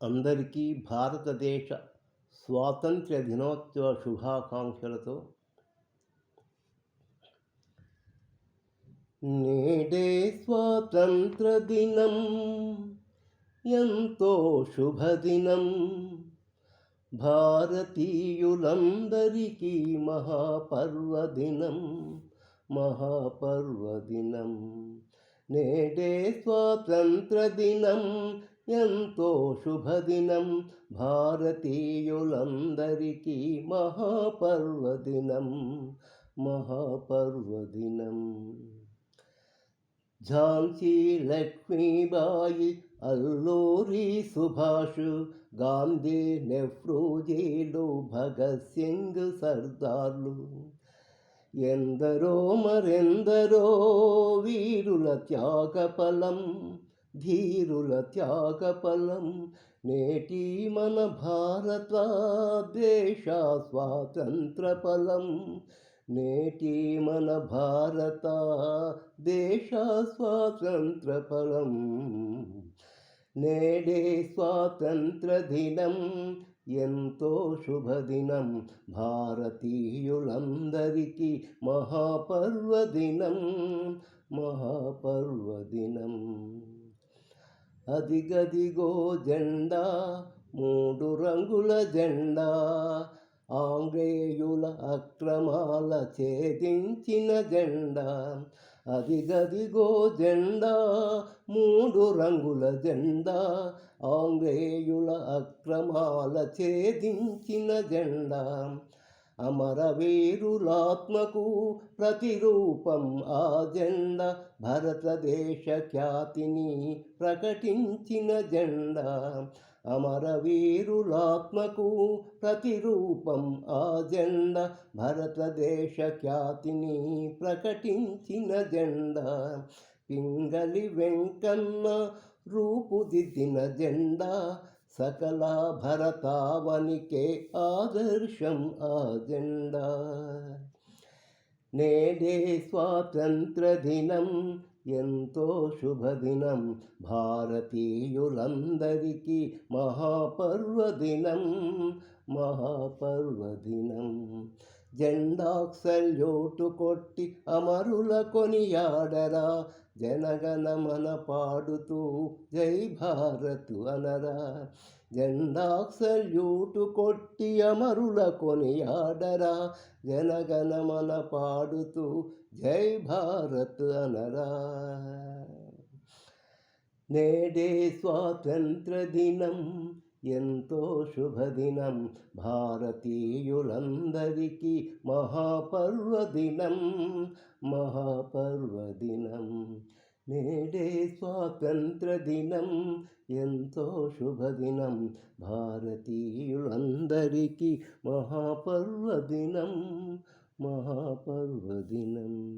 అందరికీ భారతదేశ స్వాతంత్ర్య దినోత్సవ శుభాకాంక్షలతో నేడే స్వాతంత్ర దినం ఎంతో శుభదినం భారతీయులందరికీ మహాపర్వదినం మహాపర్వదినం నేడే స్వాతంత్ర దినం ఎంతో శుభదినం భారతీయులందరికీ మహాపర్వదినం మహాపర్వదినం. ఝాన్సీ లక్ష్మీబాయి అల్లూరి సుభాష్ గాంధీ నెహ్రూజీలు భగత్ సింగ్ సర్దార్లు. ఎందరో మరెందరో వీరుల త్యాగఫలం ధీరుల త్యాగఫలం. నేటి మన భారత దేశ స్వాతంత్ర ఫలం నేటి మన భారత దేశ స్వాతంత్ర ఫలం నేడే స్వాతంత్ర దినం ఎంతో శుభదినం. భారతీయులందరికీ మహాపర్వదినం మహాపర్వదినం. అదిగదిగో జెండా మూడు రంగుల జెండా ఆంగ్లేయుల అక్రమాల ఛేదించిన జెండా. అదిగదిగో జెండా మూడు రంగుల జెండా ఆంగ్లేయుల అక్రమాల ఛేదించిన జెండా. అమరవీరులాత్మకు ప్రతిరూపం ఆ జెండా భారతదేశ ఖ్యాతిని ప్రకటించిన జెండా. అమరవీరులాత్మకు ప్రతిరూపం ఆ జెండా భారతదేశ ఖ్యాతిని ప్రకటించిన జెండా. పింగళి వెంకన్న రూపుదిద్దిన జెండా సకల భరతావనికే ఆదర్శం ఆ జెండా. నేడే స్వాతంత్ర దినం ఎంతో శుభదినం భారతీయులందరికీ మహాపర్వదినం మహాపర్వదినం. జెండా కొట్టి అమరుల కొనియాడరా జనగణమన పాడుతూ జై భారత్ అనరా. జెండాక్సల్యూటు కొట్టి అమరుల కొనియాడరా జనగణమన పాడుతూ జై భారత్ అనరా. నేడే స్వాతంత్ర దినం ఎంతో శుభదినం భారతీయులందరికీ మహాపర్వదినం. మహాపర్వదినం నేడే స్వాతంత్ర దినం ఎంతో శుభదినం భారతీయులందరికీ మహాపర్వదినం. మహాపర్వదినం.